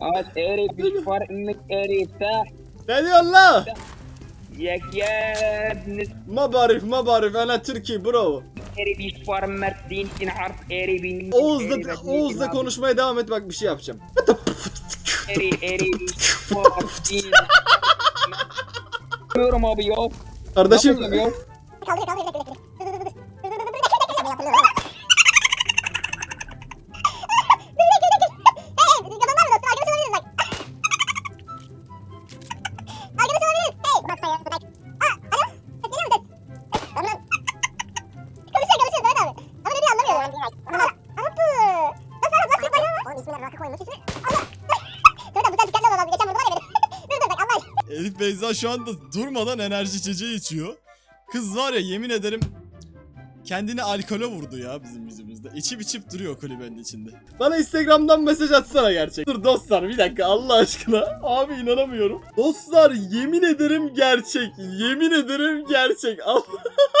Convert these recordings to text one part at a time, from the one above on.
At erip bir farkınlık erip ta. Ne diyorsun la? Yek yebniz. Ma barif ma barif ana Türkiye bro. Erip iş farmert din in harf eribin. Oğuz'da, Oğuz'da konuşmaya devam et bak bir şey yapacağım. Eri eri Bilmiyorum abi yok. Kardeşim. Kaldır kaldır. Beyza şu anda durmadan enerji içeceği içiyor. Kız var ya yemin ederim kendini alkole vurdu ya bizim yüzümüzde. İçip içip duruyor kulübenin içinde. bana Instagram'dan mesaj atsana gerçek. Dur dostlar bir dakika Allah aşkına. Abi inanamıyorum. Dostlar yemin ederim gerçek. Yemin ederim gerçek. Allah.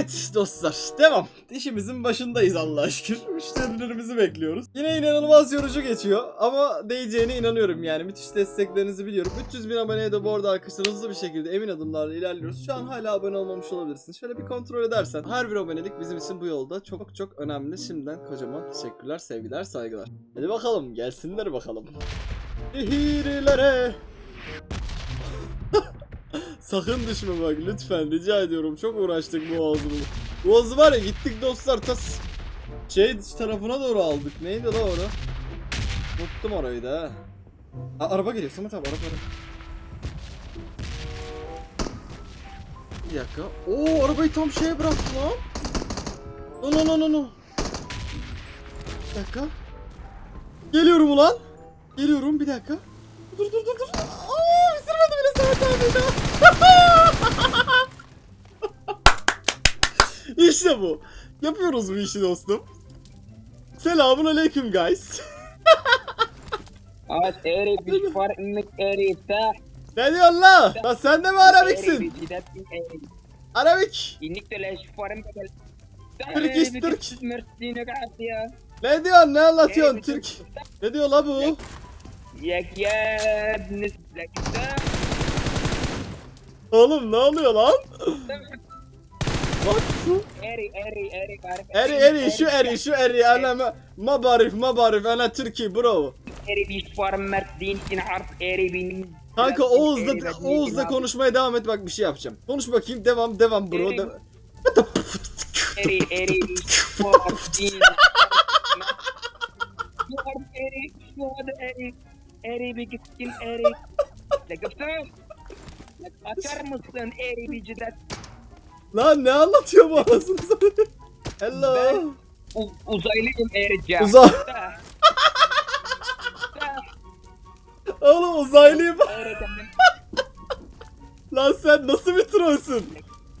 Evet dostlar devam. İşimizin başındayız Allah şükür. Müşterilerimizi bekliyoruz. Yine inanılmaz yorucu geçiyor ama değeceğine inanıyorum yani. Müthiş desteklerinizi biliyorum. 300 bin aboneye de bu arada arkadaşlar hızlı bir şekilde emin adımlarla ilerliyoruz. Şu an hala abone olmamış olabilirsin. Şöyle bir kontrol edersen her bir abonelik bizim için bu yolda çok çok önemli. Şimdiden kocaman teşekkürler, sevgiler, saygılar. Hadi bakalım gelsinler bakalım. Şehirlere Sakın düşme bak lütfen rica ediyorum. Çok uğraştık boğazımı. Boğazı var ya gittik dostlar tas şey tarafına doğru aldık. Neydi la orada? Unuttum orayı da. Aa, araba geliyor Samet abi araba. araba. Bir dakika. Oo arabayı tam şeye bıraktı lan. No no no no no. Bir dakika. Geliyorum ulan. Geliyorum bir dakika. Dur dur dur dur. Aa bitirmedi bile Samet abi daha. işte bu. Yapıyoruz bu işi dostum. Selamun aleyküm guys. Ağaç eğri bir farkınlık eğri Ne diyorsun la? Lan sen de mi Arabiksin? Arabik. İndik de leş farım Türk Türk. Ne diyorsun ne anlatıyorsun Türk? Ne diyor la bu? Yek yek Oğlum ne oluyor lan? Bak şu. Eri eri eri garip. Eri eri şu eri şu eri ana ma mabarif mabarif ana Türkiye bro. Eri bir format din in harf eri bin. Kanka Oğuz'la Oğuz'la konuşmaya devam et bak bir şey yapacağım. Konuş bakayım devam devam bro. De eri eri din. Eri eri eri bir gitkin eri. Ne yapıyorsun? Açar mısın ey? Lan ne anlatıyor bu anasını satayım? Hello. Ben u- uzaylıyım Ercan. Uza Oğlum uzaylıyım. Lan sen nasıl bir trollsün?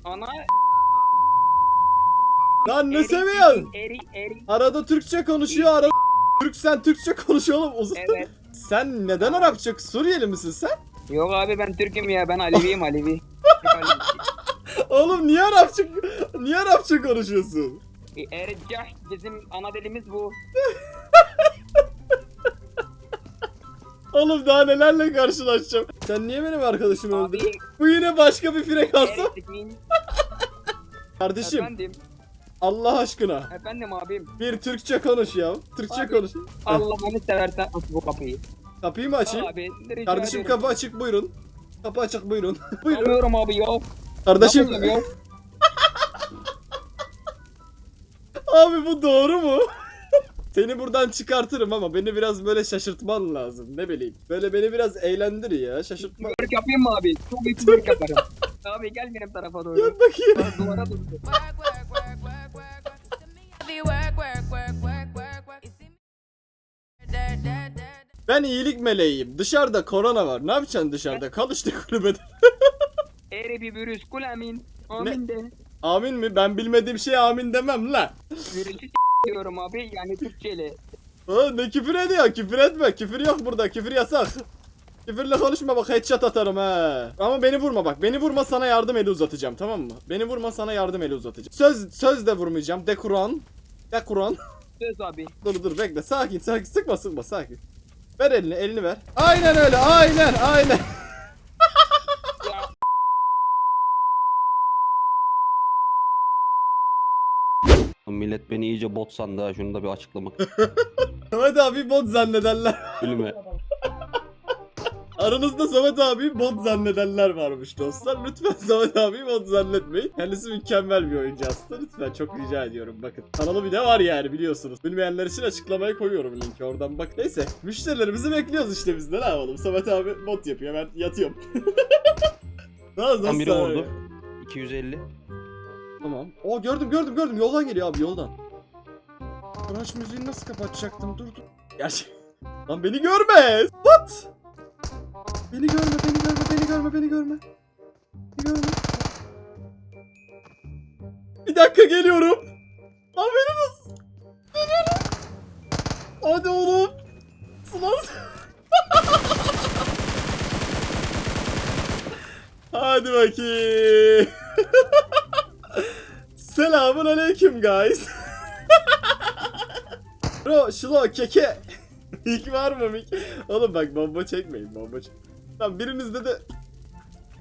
Ana Lan ne seviyorsun? eri eri. Arada Türkçe konuşuyor arada Türk sen Türkçe konuşuyor oğlum. Uzun. Evet. Sen neden Arapça Suriyeli misin sen? Yok abi ben Türk'üm ya ben Aleviyim Alevi. Oğlum niye Arapça niye Arapça konuşuyorsun? E, Ercah bizim ana dilimiz bu. Oğlum daha nelerle karşılaşacağım. Sen niye benim arkadaşımı Abi öldürdün? Bu yine başka bir frekans. Ercik'in Kardeşim efendim Allah aşkına efendim abim. bir Türkçe konuş ya. Türkçe Abi. konuş. Allah'ını seversen aç bu kapıyı. Kapıyı mı açayım? Abi rica Kardeşim ediyorum. kapı açık buyurun. Kapı açık buyurun. buyurun. Alıyorum abi ya. Kardeşim Yapıyorum ya. abi bu doğru mu? Seni buradan çıkartırım ama beni biraz böyle şaşırtman lazım. Ne bileyim. Böyle beni biraz eğlendir ya. Şaşırtma. Twerk yapayım mı abi? Çok iyi twerk yaparım. abi gel benim tarafa doğru. Gel bakayım. Bak, Duvara dur. Ben iyilik meleğiyim. Dışarıda korona var. Ne yapacaksın dışarıda? Kal işte kulübede. Eri bir virüs kul amin. Amin de. amin mi? Ben bilmediğim şeye amin demem la. Virüsü diyorum abi yani Türkçeyle. Aa, ne küfür ediyor? Küfür etme. Küfür yok burada. Küfür yasak. Küfürle konuşma bak headshot atarım he. Ama beni vurma bak. Beni vurma sana yardım eli uzatacağım tamam mı? Beni vurma sana yardım eli uzatacağım. Söz söz de vurmayacağım. De Kur'an. De Kur'an. Söz abi. Dur dur bekle sakin sakin sıkma sıkma sakin. Ver elini elini ver. Aynen öyle aynen aynen. Millet beni iyice bot sandı ha şunu da bir açıklamak Samet abi bot zannederler. Gülme. Aranızda Samet abi bot zannedenler varmış dostlar. Lütfen Samet abi bot zannetmeyin. Kendisi mükemmel bir oyuncu aslında. Lütfen çok rica ediyorum bakın. Kanalı bir de var yani biliyorsunuz. Bilmeyenler için açıklamaya koyuyorum linki oradan bak. Neyse müşterilerimizi bekliyoruz işte biz de ne yapalım. Samet abi bot yapıyor ben yatıyorum. biri dostlar? vurdu. 250. Tamam. O gördüm gördüm gördüm yoldan geliyor abi yoldan. Araç müziğini nasıl kapatacaktım dur dur. Gerçi. Lan beni görme. What? Beni görme beni görme beni görme beni görme. Beni görme. Bir dakika geliyorum. Haberiniz. Geliyorum. Hadi oğlum. Sınav. Hadi bakayım. Selamun aleyküm guys. Bro, şilo, keke. Mik var mı mik? Oğlum bak bomba çekmeyin bomba çek. Lan birinizde de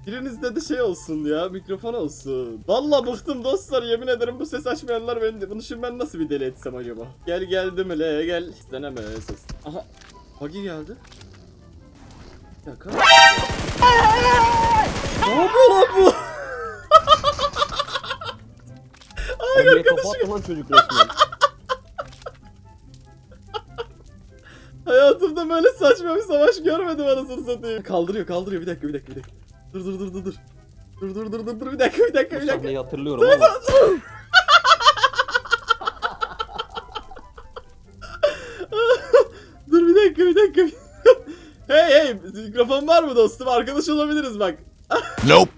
Birinizde de şey olsun ya mikrofon olsun. Valla bıktım dostlar yemin ederim bu ses açmayanlar beni bunu şimdi ben nasıl bir deli etsem acaba? Gel geldim hele gel. Deneme ses. Aha. Buggy geldi. Bir dakika. ne yapıyor lan bu? Emre kafa attı lan çocuk resmen. Hayatımda böyle saçma bir savaş görmedim anasını satayım. Kaldırıyor kaldırıyor bir dakika bir dakika bir dakika. Dur dur dur dur dur. Dur dur dur dur dur bir dakika bir dakika Bu bir dakika. sahneyi hatırlıyorum ama. Dur bir dakika bir dakika. hey hey mikrofon var mı dostum? Arkadaş olabiliriz bak. Nope.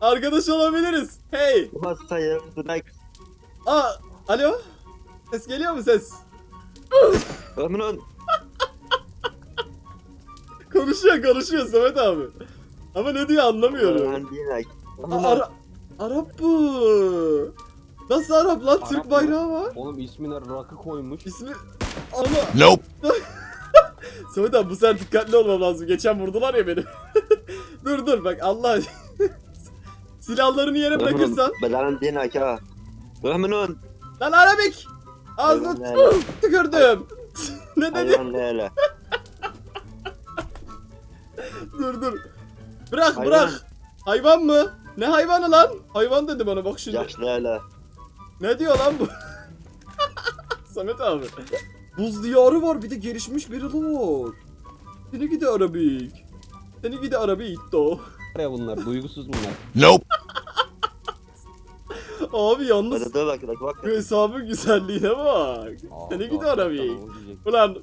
Arkadaş olabiliriz. Hey. Masaya bırak. Aa alo. Ses geliyor mu ses? Ömrün. Konuşuyor konuşuyor Samet abi. Ama ne diyor anlamıyorum. Ömrün değil Aa, Ara Arap bu. Nasıl Arap lan? Türk mı? bayrağı var. Oğlum ismine rakı koymuş. İsmi... Ama... Nope. Samet abi bu sefer dikkatli olmam lazım. Geçen vurdular ya beni. dur dur bak Allah Silahlarını yere bırakırsan. Belanın değil ha. Ömrün. Lan Arabik! Ağzına tükürdüm. ne dedi? Öyle. Dur dur. Bırak Hayvan. bırak. Hayvan mı? Ne hayvanı lan? Hayvan dedi bana bak şimdi. Yaşlı öyle. Ne diyor lan bu? Samet abi. Buz diyarı var bir de gelişmiş bir yılı var. Seni gidi Arabik. Seni gidi Arabik o. Var ya bunlar duygusuz bunlar. Nope. Abi yalnız dur bak bak bak. şu hesabın güzelliğine bak. Seni gidi Arabik. Ulan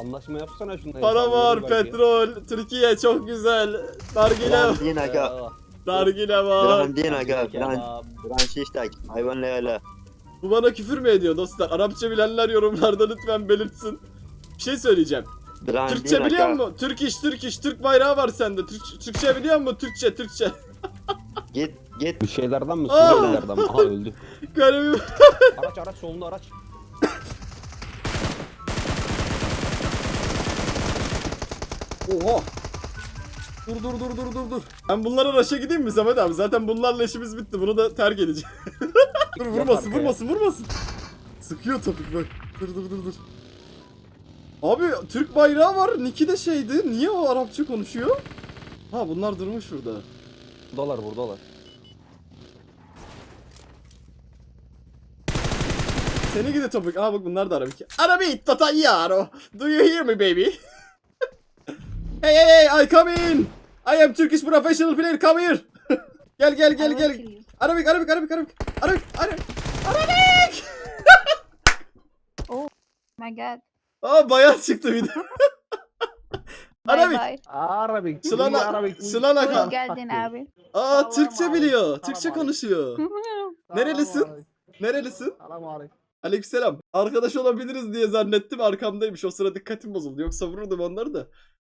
Anlaşma yapsana şunla. para var, petrol, Türkiye çok güzel. Nargile, Belanın değil ha. nargile var. Belanın değil ha. Belanın. Belanın şiştak. Hayvan öyle. Bu bana küfür mü ediyor dostlar? Arapça bilenler yorumlarda lütfen belirtsin. Bir şey söyleyeceğim. Belanın Türkçe biliyor musun? Türk iş, Türk iş, Türk bayrağı var sende. Türk, Türkçe biliyor musun? Türkçe, Türkçe. Git git. Bu şeylerden mi? Aa! Suriyelilerden mi? Aha öldü. Garibim. Araç araç solunda araç. Oha. Dur dur dur dur dur dur. Ben bunlara raşa gideyim mi Samet abi? Zaten bunlarla işimiz bitti. Bunu da terk edeceğim. dur vurmasın vurmasın vurmasın. Sıkıyor topuk bak. Dur dur dur dur. Abi Türk bayrağı var. Niki de şeydi. Niye o Arapça konuşuyor? Ha bunlar durmuş burada. Dolar buradalar. Seni gidi topuk. Aa bak bunlar da Arabik. Arabi tatayyaro. Do you hear me baby? hey hey hey I come in. I am Turkish professional player come here. gel gel gel gel. Arabik Arabik Arabik Arabik. Arabik Arabik. Arabik. my god. Aa bayağı çıktı bir de. Arabik. Arabik. Sılana, Sılana Hoş kal. geldin abi. Aa Türkçe biliyor. Türkçe konuşuyor. Nerelisin? Nerelisin? Selam aleyküm. Aleykümselam. Arkadaş olabiliriz diye zannettim arkamdaymış. O sıra dikkatim bozuldu. Yoksa vururdum onları da.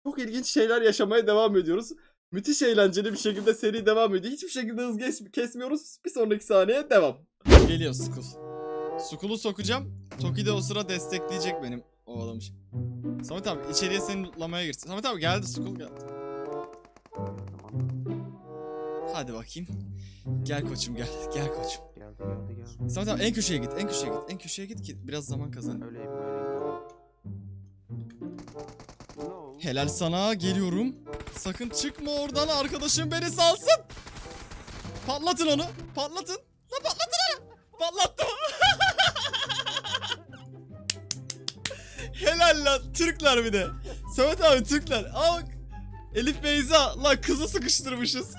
Çok ilginç şeyler yaşamaya devam ediyoruz. Müthiş eğlenceli bir şekilde seri devam ediyor. Hiçbir şekilde hız geç- kesmiyoruz. Bir sonraki saniye devam. Geliyor Skull. Skull'u sokacağım. Toki de o sıra destekleyecek benim ovalamış. Samet abi içeriye seni lootlamaya girsin. Samet abi geldi Skull geldi. Hadi bakayım. Gel koçum gel. Gel koçum. Geldi geldi geldi. Samet abi en köşeye git. En köşeye git. En köşeye git ki biraz zaman kazan. Öyleyim öyleyim. Helal sana geliyorum. Sakın çıkma oradan arkadaşım beni salsın. Patlatın onu. Patlatın. La patlatın onu. Patlattım. Helal lan Türkler bir de. Samet abi Türkler. Bak. Elif Beyza la kızı sıkıştırmışız.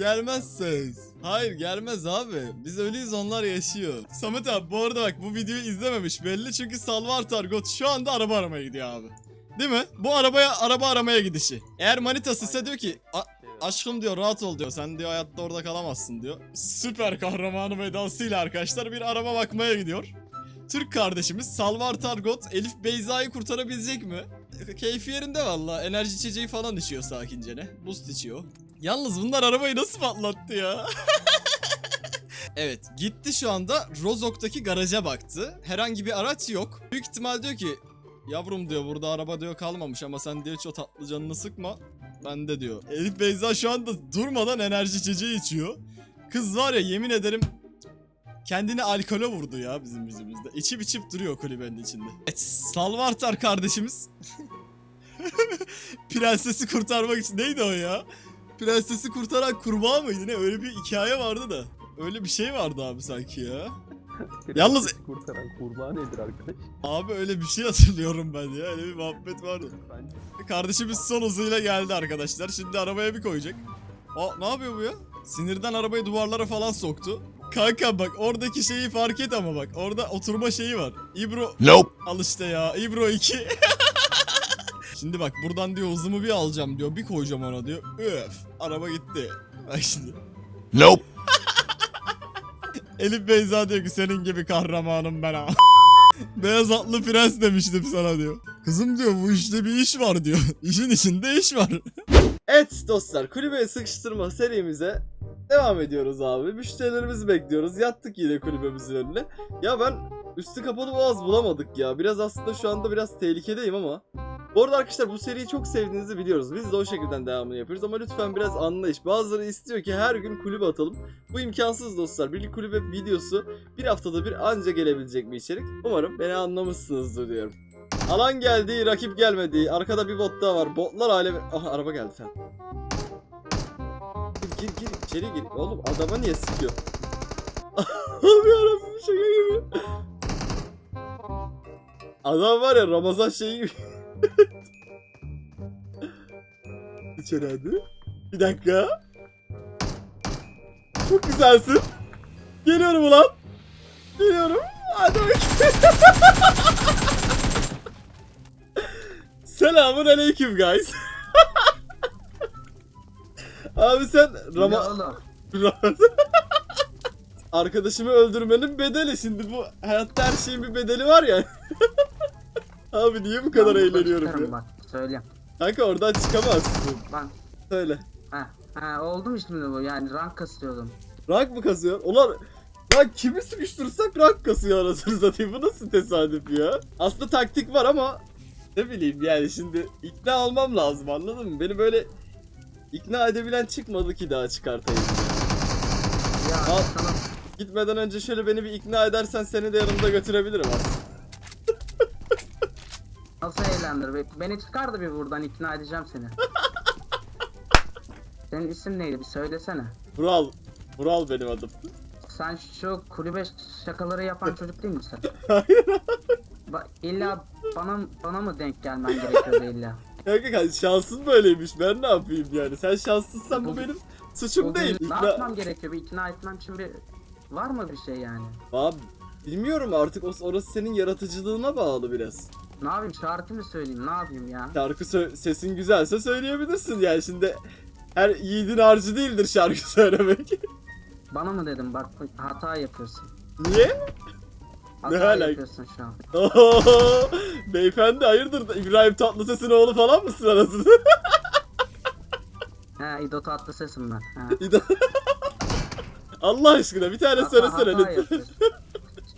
Gelmezsiniz. Hayır gelmez abi. Biz öyleyiz onlar yaşıyor. Samet abi bu arada bak bu videoyu izlememiş belli çünkü Salvar Targot şu anda araba aramaya gidiyor abi. Değil mi? Bu arabaya araba aramaya gidişi. Eğer manitası ise diyor ki "A- aşkım diyor rahat ol diyor. Sen diyor hayatta orada kalamazsın diyor. Süper kahramanı vedasıyla arkadaşlar bir araba bakmaya gidiyor. Türk kardeşimiz Salvar Targot Elif Beyza'yı kurtarabilecek mi? Keyfi yerinde valla. Enerji içeceği falan içiyor sakince ne. Boost içiyor. Yalnız bunlar arabayı nasıl patlattı ya? evet gitti şu anda Rozok'taki garaja baktı. Herhangi bir araç yok. Büyük ihtimal diyor ki Yavrum diyor burada araba diyor kalmamış ama sen diyor o tatlı canını sıkma. Ben de diyor. Elif Beyza şu anda durmadan enerji içeceği içiyor. Kız var ya yemin ederim kendini alkole vurdu ya bizim yüzümüzde. İçip içip duruyor kulübenin içinde. Evet Salvartar kardeşimiz. Prensesi kurtarmak için neydi o ya? Prensesi kurtaran kurbağa mıydı ne? Öyle bir hikaye vardı da. Öyle bir şey vardı abi sanki ya. Yalnız kurtaran kurbağa nedir arkadaş? abi öyle bir şey hatırlıyorum ben ya. Öyle bir muhabbet vardı. Kardeşimiz son hızıyla geldi arkadaşlar. Şimdi arabaya bir koyacak. Aa ne yapıyor bu ya? Sinirden arabayı duvarlara falan soktu. Kanka bak oradaki şeyi fark et ama bak. Orada oturma şeyi var. İbro... Nope. Al işte ya. İbro 2. şimdi bak buradan diyor hızımı bir alacağım diyor. Bir koyacağım ona diyor. Öf. Araba gitti. Bak şimdi. Nope. Elif Beyza diyor ki senin gibi kahramanım ben ha. Beyaz atlı prens demiştim sana diyor. Kızım diyor bu işte bir iş var diyor. İşin içinde iş var. Evet dostlar kulübeye sıkıştırma serimize devam ediyoruz abi. Müşterilerimizi bekliyoruz. Yattık yine kulübemizin önüne. Ya ben üstü kapalı boğaz bulamadık ya. Biraz aslında şu anda biraz tehlikedeyim ama. Bu arada arkadaşlar bu seriyi çok sevdiğinizi biliyoruz. Biz de o şekilde devamını yapıyoruz ama lütfen biraz anlayış. Bazıları istiyor ki her gün kulübe atalım. Bu imkansız dostlar. Bir kulübe videosu bir haftada bir anca gelebilecek bir içerik. Umarım beni anlamışsınızdır diyorum. Alan geldi, rakip gelmedi. Arkada bir bot daha var. Botlar alemi... Aha araba geldi sen. Gir gir içeri gir. Oğlum adama niye sıkıyor? Abi yarabbim şaka gibi. Adam var ya Ramazan şeyi gibi. İçeri hadi. Bir dakika. Çok güzelsin. Geliyorum ulan. Geliyorum. Hadi bakayım. Selamun aleyküm guys. Abi sen Rama... Ramazan... Arkadaşımı öldürmenin bedeli şimdi bu hayatta her şeyin bir bedeli var ya. Abi niye bu kadar eğleniyorum ya? Bak söyleyeyim. Kanka oradan çıkamazsın. Bak Söyle. ha, ha oldu mu şimdi bu yani rank kasıyordum. Rank mı kasıyor? Ulan Lan kimi sıkıştırsak rank kasıyor anasını satayım. Bu nasıl tesadüf ya? Aslında taktik var ama ne bileyim yani şimdi ikna olmam lazım anladın mı? Beni böyle ikna edebilen çıkmadı ki daha çıkartayım. Ya Al. sana Gitmeden önce şöyle beni bir ikna edersen seni de yanımda götürebilirim aslında. Nasıl eğlendir? Be- Beni çıkar da bir buradan ikna edeceğim seni. Senin isim neydi bir söylesene. Vural. Vural benim adım. Sen şu kulübe şakaları yapan çocuk değil misin? Hayır Bak illa bana bana mı denk gelmen gerekiyordu illa? Kanka kanka şansın böyleymiş ben ne yapayım yani. Sen şanslıysan bu Bugün- benim suçum Bugün değil. Ne İkna... yapmam gerekiyor? Bir ikna etmem için bir var mı bir şey yani? Abi bilmiyorum artık o- orası senin yaratıcılığına bağlı biraz. Ne yapayım şarkı mı söyleyeyim ne yapayım ya? Şarkı sö- sesin güzelse söyleyebilirsin yani şimdi her yiğidin harcı değildir şarkı söylemek. Bana mı dedim bak hata yapıyorsun. Niye? Hata alaka? yapıyorsun şu an. Oho, beyefendi hayırdır İbrahim Tatlıses'in oğlu falan mısın anasını? He İdo tatlı sesim ben. He. Allah aşkına bir tane Hata- söylesene hata lütfen. yapıyorsun.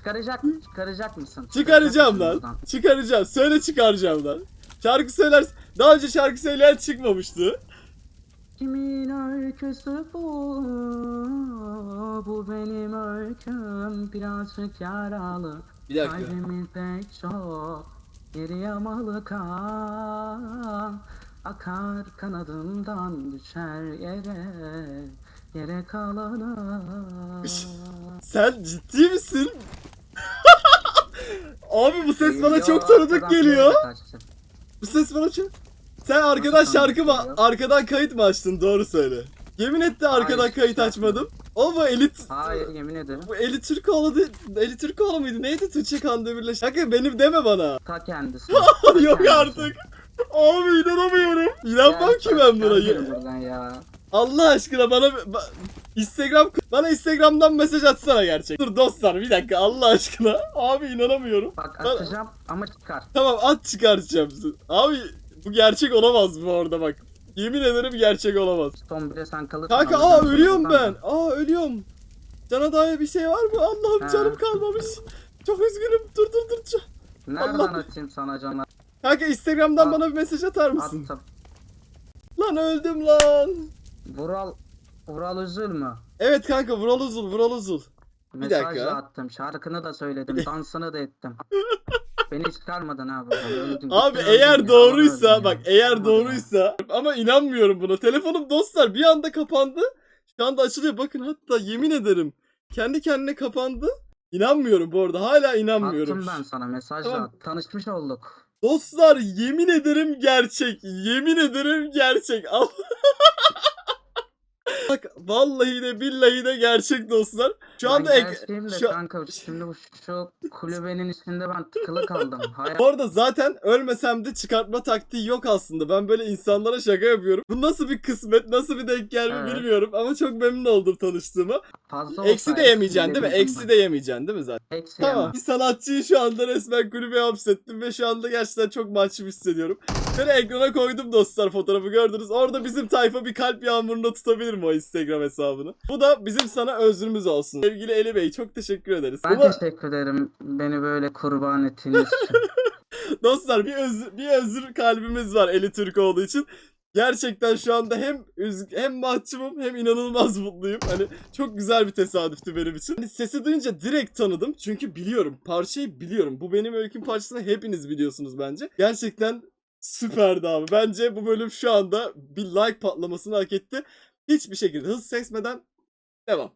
Çıkaracak, çıkaracak mısın? Çıkaracağım lan. buradan? Çıkaracağım. Söyle çıkaracağım lan. Şarkı söyler. Daha önce şarkı söyleyen çıkmamıştı. Kimin öyküsü bu? Bu benim öyküm birazcık yaralı. Bir dakika. Kalbimin pek çok yeri yamalı kan Akar kanadımdan düşer yere Yere kalana Sen ciddi misin? Abi bu ses bana çok tanıdık geliyor. Bu ses bana çok... Sen arkadan şarkı mı... Arkadan kayıt mı açtın? Doğru söyle. Yemin etti arkadan Hayır, kayıt şarkı. açmadım. O bu elit... Hayır yemin ederim. Bu Eli Türkoğlu değil. Eli Türkoğlu muydu? Neydi Tuğçe Kandemir'le? Şaka benim deme bana. Ta kendisi. Yok kendisi. artık. Abi inanamıyorum. İnanmam ki ben buna. ya. Allah aşkına bana ba- Instagram bana Instagram'dan mesaj atsana gerçek. Dur dostlar bir dakika Allah aşkına. Abi inanamıyorum. Bak atacağım ama çıkar. Tamam at çıkartacağım. Abi bu gerçek olamaz bu orada bak. Yemin ederim gerçek olamaz. Son bile sen kalırsın. Kanka ama aa ölüyorum ben. Aa ölüyorum. Cana dair bir şey var mı? Allah'ım Ha. canım kalmamış. Çok üzgünüm. Dur dur dur. dur. Nereden Allah- atayım sana canım? Kanka Instagram'dan At. bana bir mesaj atar mısın? Attım. Lan öldüm lan. Vural Vural üzül mü? Evet kanka Vural Uzul Vural Uzul. Mesaj dakika. da attım. Şarkını da söyledim. Dansını da ettim. Beni çıkarmadın ha buradan. Öldün. Abi Gittin öldün eğer ya, doğruysa öldün ya. bak eğer doğruysa ama inanmıyorum buna. Telefonum dostlar bir anda kapandı. Şu anda açılıyor bakın hatta yemin ederim. Kendi kendine kapandı. İnanmıyorum bu arada hala ya. inanmıyorum. Attım ben sana mesaj Tamam. Tanışmış olduk. Dostlar yemin ederim gerçek. Yemin ederim gerçek. Al. Bak vallahi de billahi de gerçek dostlar. Şu anda ek- şu- kanka şimdi bu şu kulübenin içinde ben tıkılı kaldım. Hayal Bu arada zaten ölmesem de çıkartma taktiği yok aslında. Ben böyle insanlara şaka yapıyorum. Bu nasıl bir kısmet, nasıl bir denk gelme Evet. bilmiyorum ama çok memnun oldum tanıştığıma. Fazla Eksi olsa de yemeyeceksin değil mi? Eksi de yemeyeceksin değil mi zaten? Eksi Tamam. yemem. Bir sanatçıyı şu anda resmen kulübe hapsettim ve şu anda gerçekten çok mahcup hissediyorum. Şöyle ekrana koydum dostlar fotoğrafı gördünüz. Orada bizim tayfa bir kalp yağmurunda tutabilir mi o Instagram hesabını? Bu da bizim sana özrümüz olsun. Sevgili Eli Bey çok teşekkür ederiz. Ben Ama- teşekkür ederim beni böyle kurban ettiğiniz için. Dostlar bir özür, bir özür kalbimiz var Eli Türk olduğu için. Gerçekten şu anda hem hem mahcubum hem inanılmaz mutluyum. Hani çok güzel bir tesadüftü benim için. Hani sesi duyunca direkt tanıdım. Çünkü biliyorum. Parçayı biliyorum. Bu benim öyküm parçasını hepiniz biliyorsunuz bence. Gerçekten süperdi abi. Bence bu bölüm şu anda bir like patlamasını hak etti. Hiçbir şekilde hız kesmeden devam.